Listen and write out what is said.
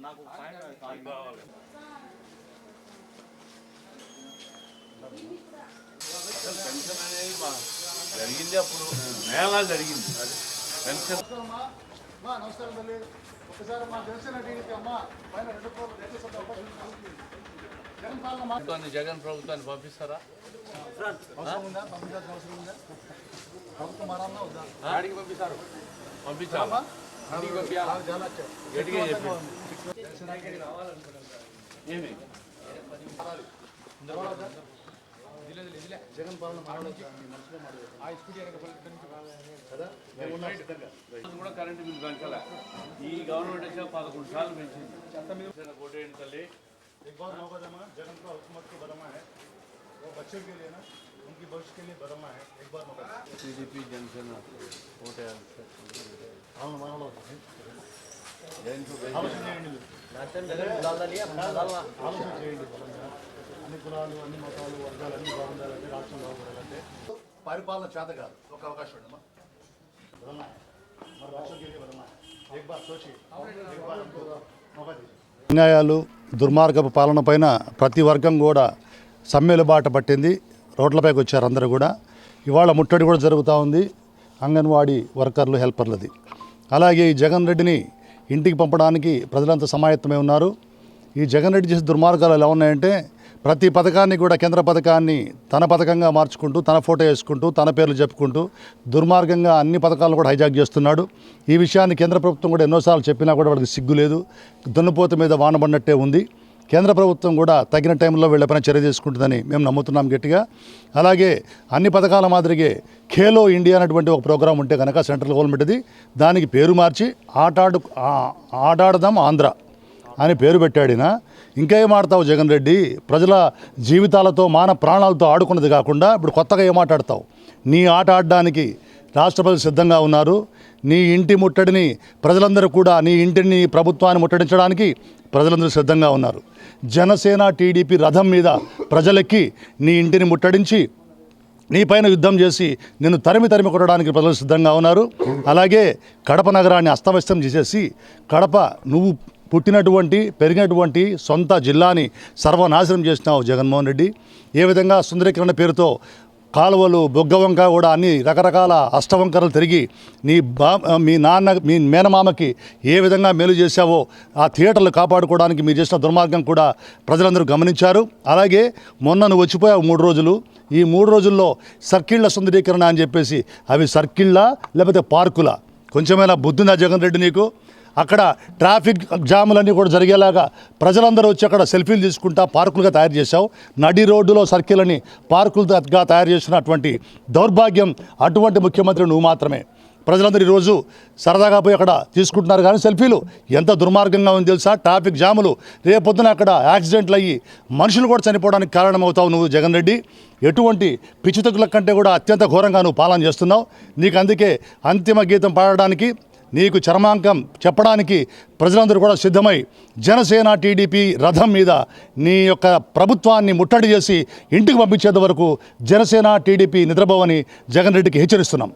నాకు కావాలి పెన్షన్ అనేది మా జరిగింది అప్పుడు మేళా జరిగింది పెన్షన్ అమ్మా నమస్కారం తల్లి ఒకసారి మా జనసేన టీడీపీ అమ్మ పైన రెండు కోట్ల జగన్ పాలన ప్రభుత్వాన్ని జగన్ ప్రభుత్వాన్ని పంపిస్తారా? అవసరం ఉందా? పంపించాల్సిన అవసరం ఉందా? ప్రభుత్వం మారాలా వద్దా ఆడికి పంపిస్తారు? పంపించాలా? గట్టిగా చెప్పి ఏమి? జగన్ పాలన కూడా కరెంటు బిల్లు పెంచాల ఈ గవర్నమెంట్ వచ్చిన పదకొండు సార్లు పెంచింది. చట్ట మీద కోటేంటి తల్లి. జగన్ वो बच्चे के लिए ना उनकी भविष्य के लिए बदलना है एक बार मौका देना। టీడీపీ జనసేన ఓటేయాలి సార్ అవును మనలో ఉంది. దేనికి ఆలోచన చేయండి మీరు. ఆలోచన చేయండి బలంగా. అన్ని కులాలు అన్ని మతాలు వర్గాలు అన్ని బాగుండాలంటే రాష్ట్రం బాగుండాలంటే పరిపాలన చేత కాదు ఒక అవకాశం ఉండమ్మా బదలనా है। మరి రాష్ట్రం के लिए बदलना है। एक बार सोचिए एक बार हमको मौका दीजिए అన్యాయాలు దుర్మార్గపు పాలన పైన ప్రతి వర్గం కూడా సమ్మెలు బాట పట్టింది. రోడ్లపైకి వచ్చారు అందరూ కూడా. ఇవాళ ముట్టడి కూడా జరుగుతూ ఉంది. అంగన్వాడీ వర్కర్లు హెల్పర్లది. అలాగే ఈ జగన్ రెడ్డిని ఇంటికి పంపడానికి ప్రజలంతా సమాయత్తమై ఉన్నారు. ఈ జగన్ రెడ్డి చేసే దుర్మార్గాలు ఎలా ఉన్నాయంటే ప్రతి పథకాన్ని కూడా కేంద్ర పథకాన్ని తన పథకంగా మార్చుకుంటూ తన ఫోటో వేసుకుంటూ తన పేర్లు చెప్పుకుంటూ దుర్మార్గంగా అన్ని పథకాలను కూడా హైజాక్ చేస్తున్నాడు. ఈ విషయాన్ని కేంద్ర ప్రభుత్వం కూడా ఎన్నోసార్లు చెప్పినా కూడా వాడికి సిగ్గు లేదు దున్నపోత మీద వానబడినట్టే ఉంది. కేంద్ర ప్రభుత్వం కూడా తగిన టైంలో వీళ్ళపైన చర్య తీసుకుంటుందని మేము నమ్ముతున్నాం గట్టిగా. అలాగే అన్ని పథకాల మాదిరిగే ఖేలో ఇండియా అనేటువంటి ఒక ప్రోగ్రాం ఉంటే కనుక సెంట్రల్ గవర్నమెంట్ది దానికి పేరు మార్చి ఆటాడు ఆటాడదాం ఆడాడదాం ఆంధ్ర అని పేరు పెట్టాడినా. ఇంకా ఏం ఆడతావు జగన్ రెడ్డి? ప్రజల జీవితాలతో మాన ప్రాణాలతో ఆడుకున్నది కాకుండా ఇప్పుడు కొత్తగా ఏమాటాడతావు నీ ఆట ఆడడానికి రాష్ట్రపతి సిద్ధంగా ఉన్నారు. నీ ఇంటి ముట్టడిని ప్రజలందరూ కూడా నీ ఇంటిని ప్రభుత్వాన్ని ముట్టడించడానికి ప్రజలందరూ సిద్ధంగా ఉన్నారు. జనసేన టీడీపీ రథం మీద ప్రజలెక్కి నీ ఇంటిని ముట్టడించి నీపైన యుద్ధం చేసి నిన్ను తరిమి తరిమి కొట్టడానికి ప్రజలు సిద్ధంగా ఉన్నారు. అలాగే కడప నగరాన్ని అస్తవ్యస్తం చేసేసి కడప నువ్వు పుట్టినటువంటి పెరిగినటువంటి సొంత జిల్లాని సర్వనాశనం చేసినావు జగన్మోహన్ రెడ్డి. ఏ విధంగా సుందరీకరణ పేరుతో కాలువలు బొగ్గవంక కూడా అన్ని రకరకాల అష్టవంకరలు తిరిగి నీ బా మీ నాన్న మీ మేనమామకి ఏ విధంగా మేలు చేశావో ఆ థియేటర్లు కాపాడుకోవడానికి మీరు చేసిన దుర్మార్గం కూడా ప్రజలందరూ గమనించారు. అలాగే మొన్న నువ్వు వచ్చిపోయావు మూడు రోజులు. ఈ మూడు రోజుల్లో సర్కిళ్ళ సుందరీకరణ అని చెప్పేసి అవి సర్కిళ్ళ లేకపోతే పార్కుల? కొంచెమైనా బుద్ధిందా జగన్ రెడ్డి నీకు? అక్కడ ట్రాఫిక్ జాములన్నీ కూడా జరిగేలాగా ప్రజలందరూ వచ్చి అక్కడ సెల్ఫీలు తీసుకుంటా పార్కులుగా తయారు చేశావు. నడి రోడ్డులో సర్కిల్ని పార్కులుగా తయారు చేసినటువంటి దౌర్భాగ్యం అటువంటి ముఖ్యమంత్రి నువ్వు మాత్రమే. ప్రజలందరూ ఈరోజు సరదాగా పోయి అక్కడ తీసుకుంటున్నారు కానీ సెల్ఫీలు ఎంత దుర్మార్గంగా ఉంది తెలుసా? ట్రాఫిక్ జాములు రేపొద్దున అక్కడ యాక్సిడెంట్లు అయ్యి మనుషులు కూడా చనిపోవడానికి కారణమవుతావు నువ్వు జగన్ రెడ్డి. ఎటువంటి పిచ్చితకుల కంటే కూడా అత్యంత ఘోరంగా నువ్వు పాలన చేస్తున్నావు. నీకు అందుకే అంతిమ గీతం పాడడానికి నీకు చర్మాంకం చెప్పడానికి ప్రజలందరూ కూడా సిద్ధమై జనసేన టీడీపీ రథం మీద నీ యొక్క ప్రభుత్వాన్ని ముట్టడి చేసి ఇంటికి పంపించేంత వరకు జనసేన టీడీపీ నిద్రపోవని జగన్ రెడ్డికి హెచ్చరిస్తున్నాం.